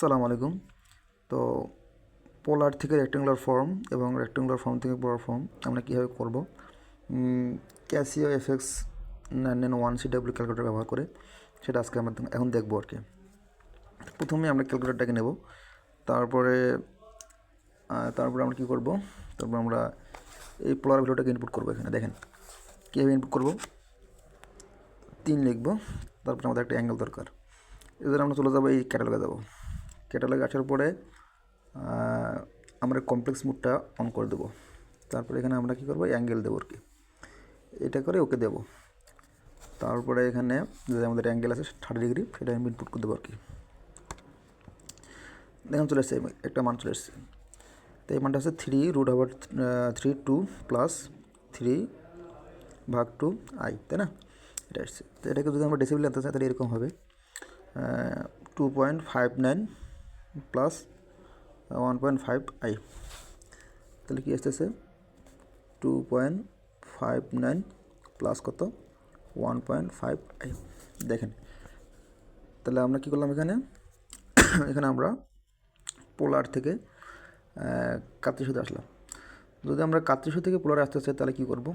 সালাম আলাইকুম। তো পোলার থেকে রেক্টেঙ্গুলার ফর্ম এবং রেক্টেঙ্গুলার ফর্ম থেকে পোলার ফর্ম আমরা কীভাবে করব? Casio FX nine nine one C W calculator ব্যবহার করে সেটা আজকে আমরা এখন দেখব আর কি। প্রথমে আমরা ক্যালকুলেটারটাকে নেব, তারপরে তারপরে আমরা কী করব? তারপর আমরা এই পোলার ভ্যালুটাকে ইনপুট করব এখানে, দেখেন। কীভাবে ইনপুট করব? তিন লিখব, তারপরে আমাদের একটা অ্যাঙ্গেল দরকার। এদের আমরা চলে যাব এই ক্যাটালগে যাব। ক্যাটালগে আসার পরে আমরা কমপ্লেক্স মুডটা অন করে দেবো। তারপরে এখানে আমরা কী করব? অ্যাঙ্গেল দেবো আর কি এটা করে ওকে দেবো। তারপরে এখানে যে আমাদের অ্যাঙ্গেল আছে থার্টি ডিগ্রি সেটা আমি ইনপুট করে দেবো আর কি। দেখুন, চলে এসছে, একটা মান চলে এসছে। তো এই মানটা হচ্ছে three root over three two plus three ভাগ টু আই তাই না? এটা এসছে। তো এটাকে যদি আমরা ডেসিবেল আনতে চাই, তাহলে এরকম হবে two point five nine plus one point five i তাহলে কী আসতেছে? Two point five nine plus কত? ওয়ান পয়েন্ট ফাইভ আই দেখেন, তাহলে আমরা কী করলাম এখানে? এখানে আমরা পোলার থেকে কাত্রিশতে আসলাম। যদি আমরা কাত্রিশো থেকে পোলারে আসতে চাই, তাহলে কী করব?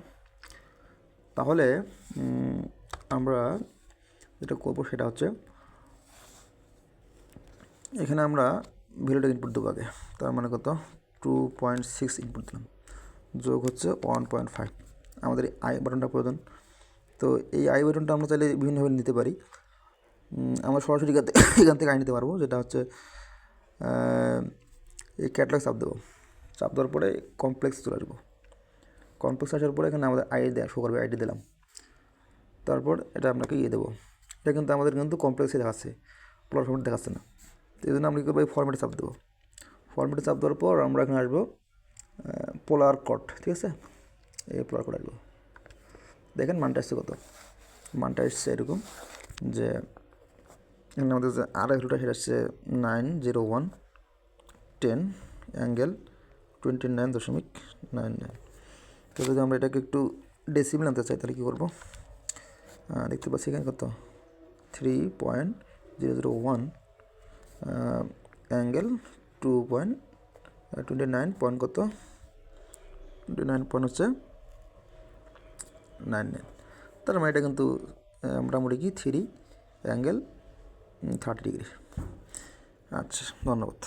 তাহলে আমরা যেটা করব সেটা হচ্ছে এখানে আমরা ভ্যালুটা ইনপুট দেবো আগে। তার মানে কত? টু পয়েন্ট সিক্স ইনপুট দিলাম। যোগ হচ্ছে ওয়ান পয়েন্ট ফাইভ আমাদের আই বাটনটা প্রয়োজন। তো এই আই বাটনটা আমরা চাইলে বিভিন্নভাবে নিতে পারি। আমরা সরাসরি এখান থেকে আই নিতে পারব, যেটা হচ্ছে এই ক্যাটলগ চাপ দেবো। চাপ দেওয়ার পরে কমপ্লেক্স চলে আসব। কমপ্লেক্স আসার পরে এখানে আমাদের আইডি দেওয়া শো করবে আইডি দিলাম। তারপর এটা আপনাকে ইয়ে দেবো? এটা কিন্তু আমাদের কিন্তু কমপ্লেক্সে দেখাচ্ছে। প্লট দেখাচ্ছে না। এই জন্য আমরা কী করব? এই ফর্মেটে চাপ দেবো। ফর্মেটে চাপ দেওয়ার পর আমরা এখানে আসব পোলার কট ঠিক আছে? এই পোলার কট আসব। দেখেন মানটা এসছে কত? মানটা এসছে এরকম যে, এখানে আমাদের যে আর ভ্যালুটা সেটা হচ্ছে nine zero one ten angle twenty nine দশমিক নাইন নাইন তো যদি আমরা এটাকে একটু ডেসিমেল আনতে চাই, তাহলে কী করব? দেখতে পাচ্ছি এখানে কত? Three point zero zero one angle two point twenty nine point কত? টোয়েন্টি নাইন পয়েন্ট হচ্ছে নাইন নাইন তার মানে এটা কিন্তু মোটামুটি কি? থ্রি অ্যাঙ্গেল থার্টি ডিগ্রি আচ্ছা ধন্যবাদ।